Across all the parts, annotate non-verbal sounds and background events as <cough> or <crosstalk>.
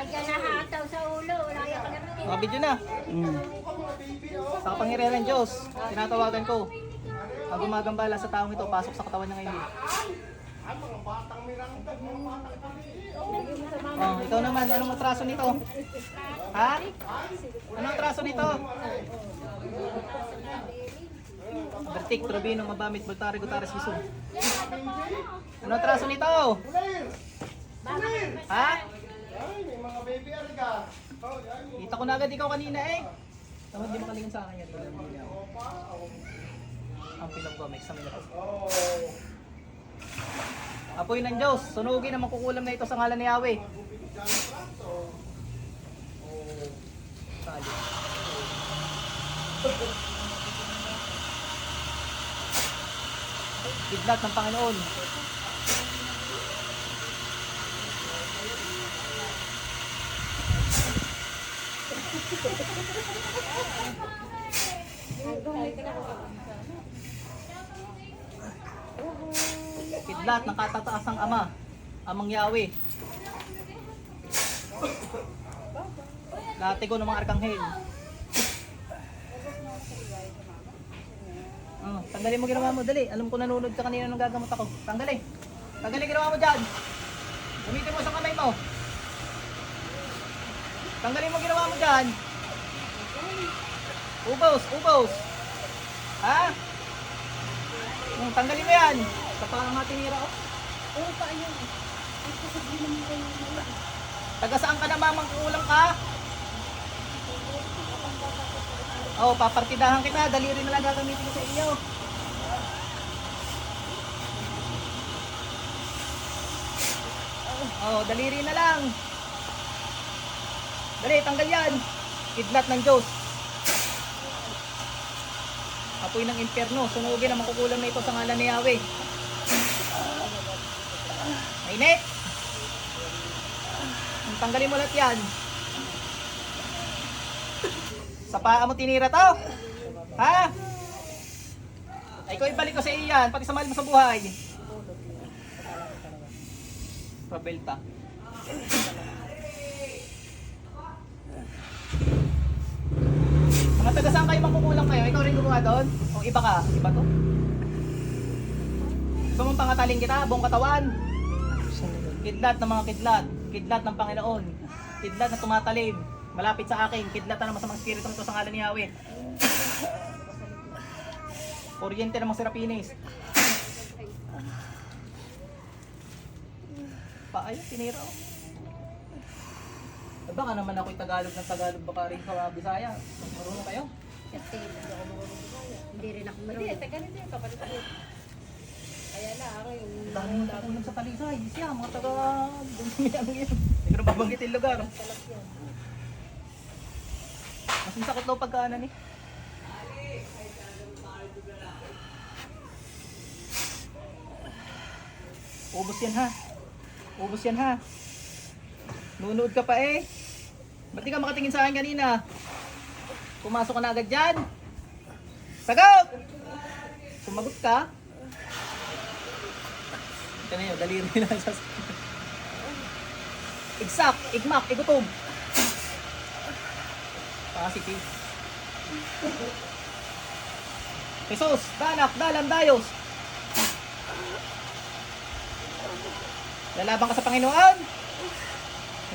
Kaya nahataw sa ulo, wala ka na Mga video na. Mm. Sa kapangyarihan ng Diyos, tinatawagan ko. Ang gumagambala sa taong ito, pasok sa katawan niya ngayon. Oh, ikaw naman, anong atraso nito? Ha? Anong atraso nito? Bertik, Trobino, Mabamit, Baltari, Gutares, Bisum. Anong atraso nito? Ha? Kita ko na agad ikaw kanina eh. Tama, di makalingan sa akin yan. Ang pinag-comics sa mga Apoy ng Diyos, sunugin ang makukulam na ito sa ngalan ni Yahweh. Sali. <laughs> Kidlat ng Panginoon. Kidlat ng katataasang ama, amang Yahweh. Latigo ng mga arkanghel. Oh, tanggalin mo ginawa mo, dali. Alam ko nanonood ka kanina nung gagamot ako. Tanggalin. Tanggalin ginawa mo dyan. Gamitin mo sa kamay mo. Tanggalin mo ginawa mo dyan. Ubos, ubos. Ha? Hmm, tanggalin mo yan. Sa parang mga tinira oh. Oo, pa yun. Ay, sasabihin naman kayo na Taga saan ka na mamang kulang ka? Oh, papartidahan kita. Daliri na lang gagamitin ko sa inyo. Oh, daliri na lang. Dali, tanggal yan. Kidlat ng Diyos. Apoy ng impyerno. Sunugin ang makukulam na ito sa ngalan ni Yahweh. Mainit. Tanggalin mo lahat yan. Sa paa mo tinira to? Ha? Ay, ikaw ibalik ko sa iyo yan, pati sa mahal mo sa buhay. Pabelta. Mga taga saan kayo makukulang kayo? Ikaw rin gumawa doon? O iba ka? Iba to? Gusto mong pangataling kita? Buong katawan? Kidlat ng mga kidlat. Kidlat ng Panginoon. Kidlat na tumatalim. Malapit sa akin. Kidlat na masamang spirito ito sa ngalan ni Yahweh. Kuryente ng mga serapines. Paay, tinira oh. Eh, Baka naman ako'y Tagalog ng Tagalog baka rin sa Bisaya. Marunong kayo? Kasi hindi ako marunong. Hindi rin ako Hindi, marunong. taga nito yung kapalit ko. Kaya na, ako yung... Dami mo tapunan sa Talisay. Siya, mga taga... Ano yan. Hindi ko na babanggitin lugar. Mas sakot daw pagkaanan eh. Ubus yan ha. Ubus yan ha. Nunood ka pa eh. Ba't di ka makatingin sa akin kanina? Pumasok ka na agad dyan. Sagot! Sumagot ka. Ito na yun, daliri na sa... Igsak, igmak, igutom. Positive. Jesus, danak, dalam, dayos. Lalaban ka sa Panginoon?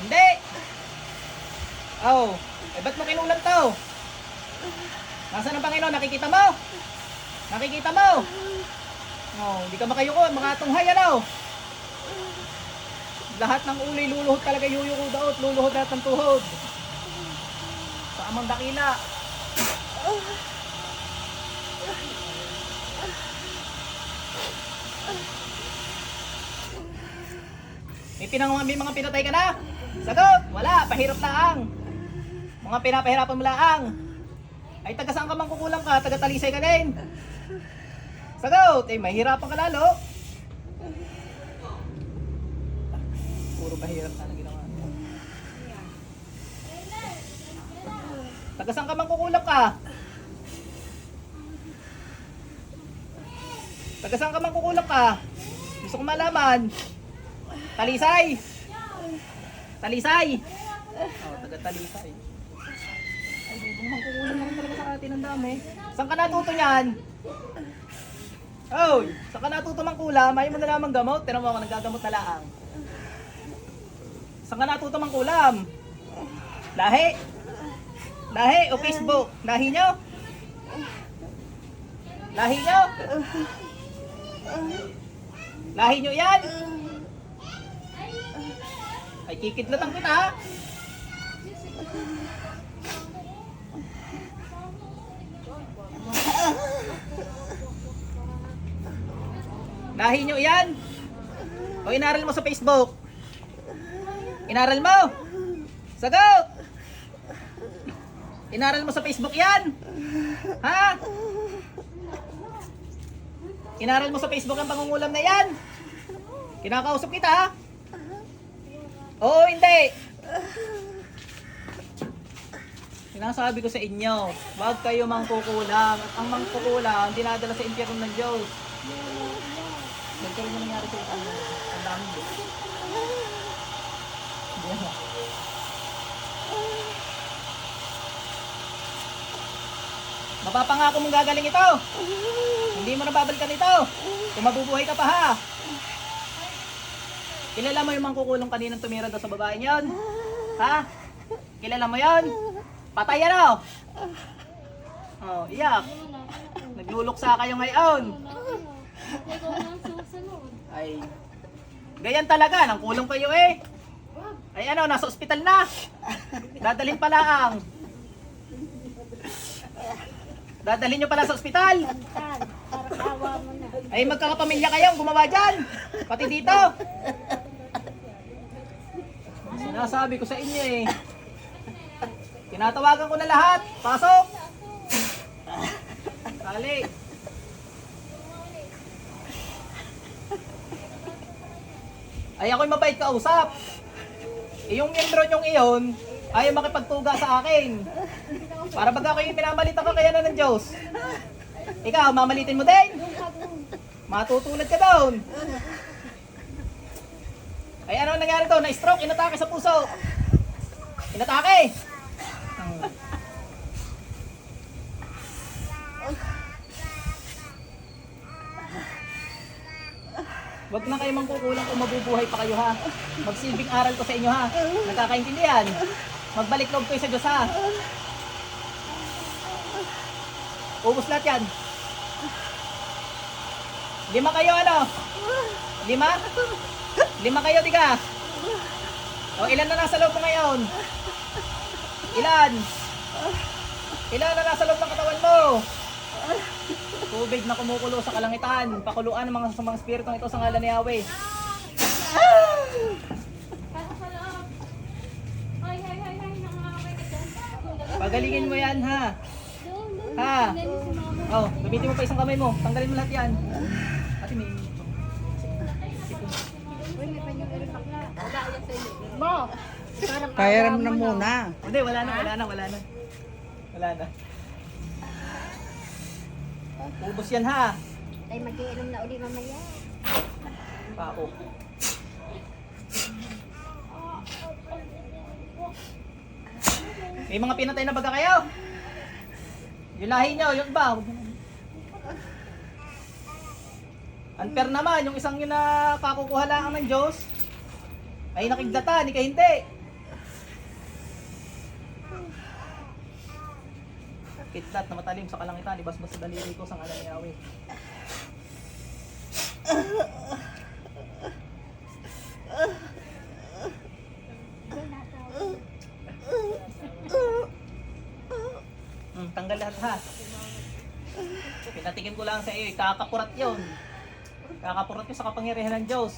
Hindi. Oh, eh ba't mo kinulat to? Nasaan ang Panginoon? Nakikita mo? Nakikita mo? Oh, hindi ka makayuko, mga tunghay ano? Lahat ng ulay luluhod talaga yuyuko daot, luluhod lahat ng tuhod. Sa amang dakila. May pinang mga pinatay ka na? Sagot! Wala, pahirap laang. Mga pinapahirapan mo laang. Ay taga saan ka man kukulang ka? Taga talisay ka din. Sagot! Eh, mahirapan ka lalo. Puro mahirap na lang ginawa. Taga saan ka man kukulang ka? Taga saan ka man kukulang ka? Gusto ko malaman. Talisay! Talisay! Oh, taga-talisay. Ay, naman talaga sa atin ang dami. Saan ka natuto niyan? Oy, saan ka natuto mangkulam? Ayaw mo na lamang gamot. Tinan mo ako, nagagamot na laang. Saan ka natuto mangkulam? Lahi? Lahi o Facebook? Lahi nyo? Lahi nyo? Lahi nyo yan? Ay, kikidlatan kita ha? Lahi nyo yan? O inaral mo sa Facebook? Inaral mo? Sagot! Inaral mo sa Facebook yan? Ha? Inaral mo sa Facebook ang pangungulam na yan? Kinakausap kita ha? Oo, hindi. Sinasabi ko sa inyo, huwag kayo mangkukulam. At ang mangkukulam, dinadala sa impyerno ng Diyos. Nagkaroon na nangyari sa itang ang dami Diyos. Hindi ako. Mapapangako mong gagaling ito. Hindi mo nababalikan ito. Kung mabubuhay ka pa ha. Kilala mo yung mangkukulong kaninang tumira daw sa babae yon? Ha? Kilala mo yon? Patay yan oh. Iyak. Nagluluksa kayo ngayon. Ay, ganyan talaga. Nang kulong kayo eh. Ay ano, nasa ospital na. Dadalhin pala ang. Dadalhin nyo pala sa ospital. Ay magkakapamilya kayo gumawa dyan. Pati dito. Sinasabi ko sa inyo eh. Tinatawagan ko na lahat. Pasok. Kali. Ay ako'y mabait kausap. Eh, yung miyembro nyong iyon, ayaw makipagtuga sa akin. Para baga ako yung minamalita ka kaya na ng Diyos. Ikaw, mamalitin mo din. Matutulad ka doon. Ay ano ang nangyari doon? Na-stroke, inatake sa puso. Inatake. Huwag na kayo mangkukulang kung mabubuhay pa kayo ha. Magsilbing aral ko sa inyo ha. Nagkakaintindihan. Magbalik loob kayo sa Diyos ha. Ubus lahat yan. Lima kayo ano? Lima? Lima kayo, tiga. O, ilan na nasa loob mo ngayon? Ilan? Ilan na nasa loob ng katawan mo? Tubig na kumukulo sa kalangitan. Pakuluan ng mga samang spiritong ito sa ngalan ni Yahweh. Pagalingin mo yan, ha? Ha? Oh, gamitin mo pa isang kamay mo. Tanggalin mo lahat yan. Ate, may... Uy, may panyong rin bakla. Wala yan sa inyo. Mo, parang Kaya awa ram na muna. Hindi, wala na, wala na, wala na. Wala na. Ubus yan, ha? Ay, mag-iinom na uli mamaya. Pao. May mga pinatay na baga kayo? Yung lahi nyo, yung ba? Unfair naman, yung isang yun na kakukuha lang ng Diyos, ay nakigdatan, ika hindi. Kitlat na matalim sa kalangitan, ibasbas sa daliri ko sa ngalan ni Yahweh. Hmm, tanggal lahat ha. Pinatikim ko lang sa iyo, kakapurat yon. Kakapurat yun sa kapangyarihan ng Diyos.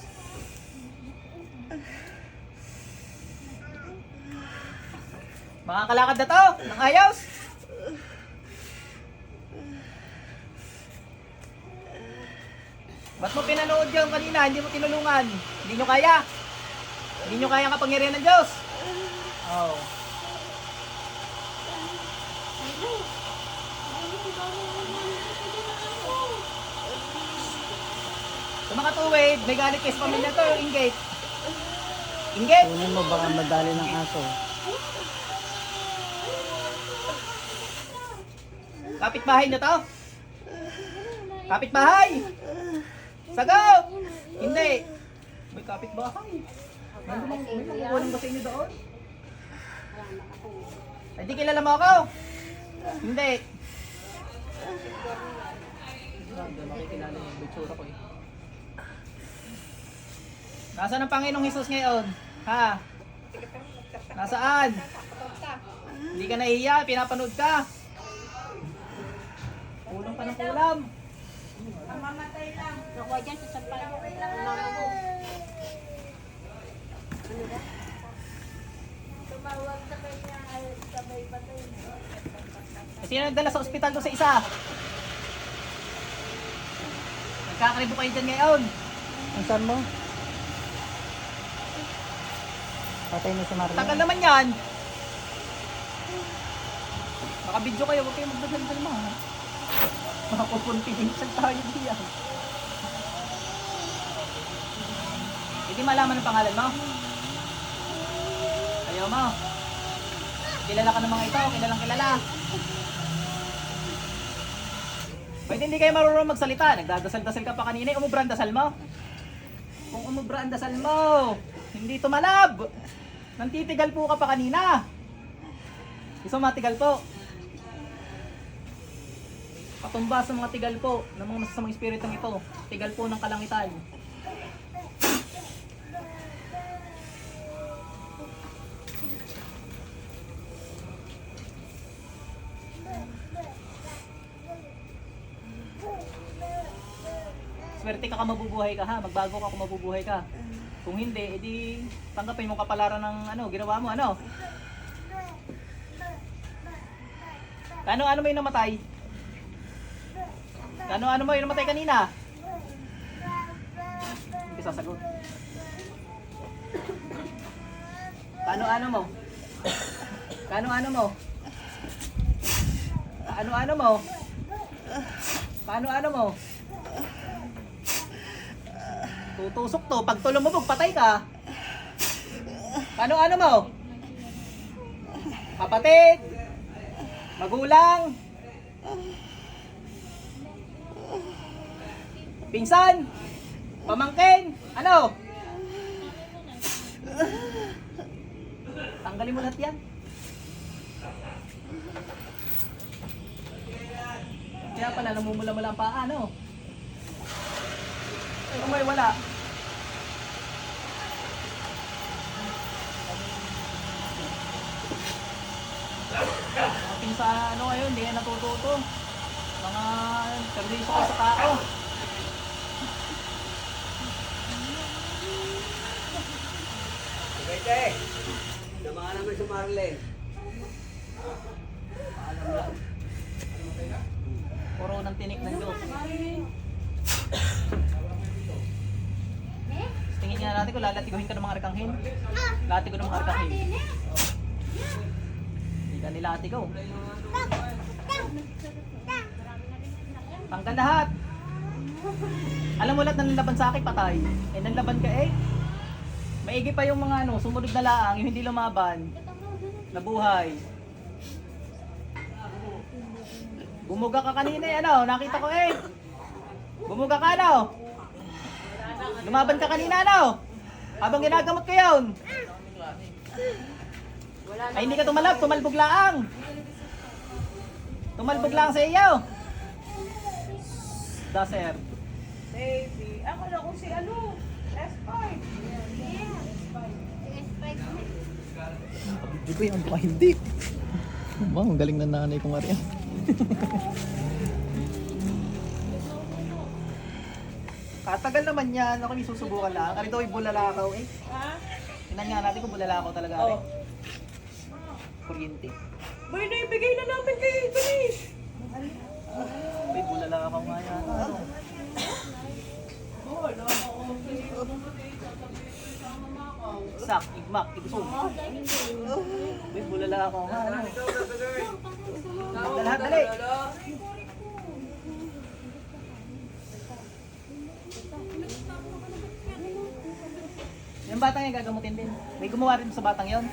Makakalakad na to, ng ayos. Ba't mo pinanood yun kanina, hindi mo tinulungan? Hindi nyo kaya? Hindi nyo kaya ang kapangyarihan ng Diyos? Oh. Sa mga tuwid, may galit kayo sa pamilya to, yung inggate. Inggate? Kunin mo baka madali ng aso. Kapit-bahay niyo to? Kapit-bahay! Sagaw! Hindi. May kapit-bahay. May makukulang ba sa inyo doon? Ay, di kilala mo ako? Hindi. Grabe, makikilala yung bitsura ko eh. Nasaan ang Panginoong Hesus ngayon? Ha? Nasaan? Hindi ka nahiya, pinapanood ka. Kulang pa ng kulam. Nakuha dyan sa sampal. Mama mo. Sino nagdala sa ospital to sa isa? Nagkakalibo kayo dyan ngayon. Ang saan mo? Patay na si Marlon. Tagal naman yan. Nakabidyo kayo, huwag kayo magdadaldal mo. ha? Makakupuntidinsal tayo diyan. Hindi malaman ang pangalan mo? Ayaw mo? Kilala ka ng mga ito, kilalang kilala. Pwede hindi kayo marunong magsalita. Nagdadasal-dasal ka pa kanina. Umubra ang dasal mo. Kung umubra ang dasal mo, hindi tumalab. Nantitigal po ka pa kanina. Gusto matigal po. Patumba sa mga tigal po ng mga masasamang espiritong ito. Tigal po ng kalangitan. Swerte ka ka mabubuhay ka ha, magbago ka kung mabubuhay ka. Kung hindi, edi tanggapin mo kapalaran ng ano, ginawa mo ano. Ano mo yung namatay? Kano ano mo yung namatay kanina? Hindi sasagot. Kano ano mo? Kano ano mo? Ano ano mo? Paano ano mo? Tutusok to. Pag tulumubog, patay ka. Paano ano mo? Kapatid? Magulang? Pinsan? Pamangkin? Ano? Tanggalin mo lahat yan. Kaya pala namumula-mula ang paa, ano? Ay, kung may wala. Ating sa ano ngayon, hindi yan natututo. Mga servisyo sa tao. Pwede. Samahan naman si Marlene. Puro ng tinik ng Diyos. Tingin nga natin kung lalatiguhin ka ng mga arkanghin. Latigo ng mga arkanghin. Hindi ka nilatigaw. Tanggal lahat. Alam mo lahat ng laban sa akin, patay. Eh, nang laban ka eh. Maigi pa yung mga ano, sumunod na laang, yung hindi lumaban. Nabuhay. Bumuga ka kanina eh, ano? Nakita ko eh. Bumuga ka, ano? Lumaban ka kanina, ano? Habang ginagamot ko yun. Ay, hindi ka tumalab, tumalbog laang. Tumalbog lang sa iyo. Daser. Baby. Ako na kung si ano. Hindi ko yung baka hindi. Wow, ang galing na nanay kong Arya. <laughs> Katagal naman yan. Ako may susubukan lang. Kali daw ay bulalakaw eh. Ha? Tingnan nga natin kung bulalakaw talaga Oh. rin. Kuryente. Boy, naibigay na namin kay Bilis. May bulalakaw nga yan. Ano? Sak, igmak, ibusog. May bulalakaw nga. Ano? Lahat dali. Yung batang yan gagamutin din. May gumawa rin sa batang yon.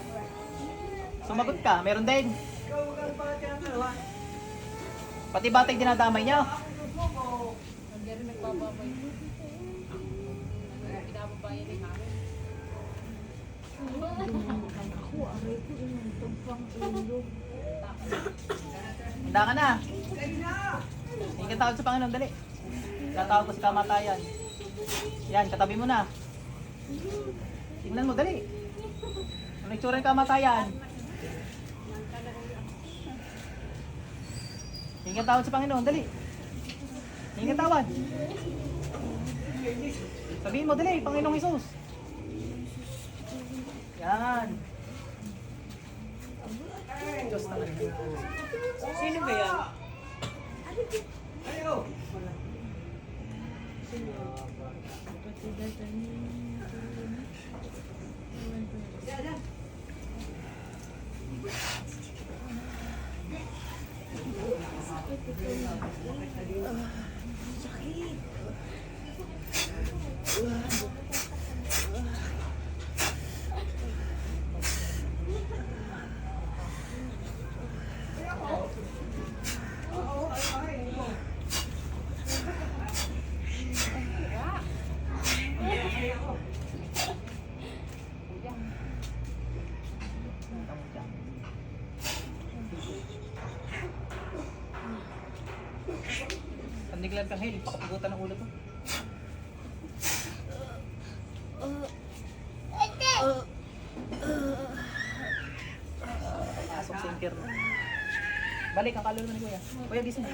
Sumagot ka, meron din. Ikaw, huwag kang bakit ka ng dalawa. Pati batay dinadamay Hindi rin nagpapabay. Pinababayan ni Karen. Handa ka na. Ka tawag sa Panginoon, dali. Tatawag ko sa kamatayan. Yan, katabi mo na. Tingnan mo, dali. Ano itsura ng kamatayan? Ka tawag sa Panginoon, dali. Ka tawag. Sabihin mo, dali, Panginoong Isus. Yan. Diyos talaga. Sino ba yan? Ayo! Pandiklan kang hil, pakapugutan ng ulo to. Pasok sa inter. Balik ang kaluluwa ni Kuya. Kuya, gising.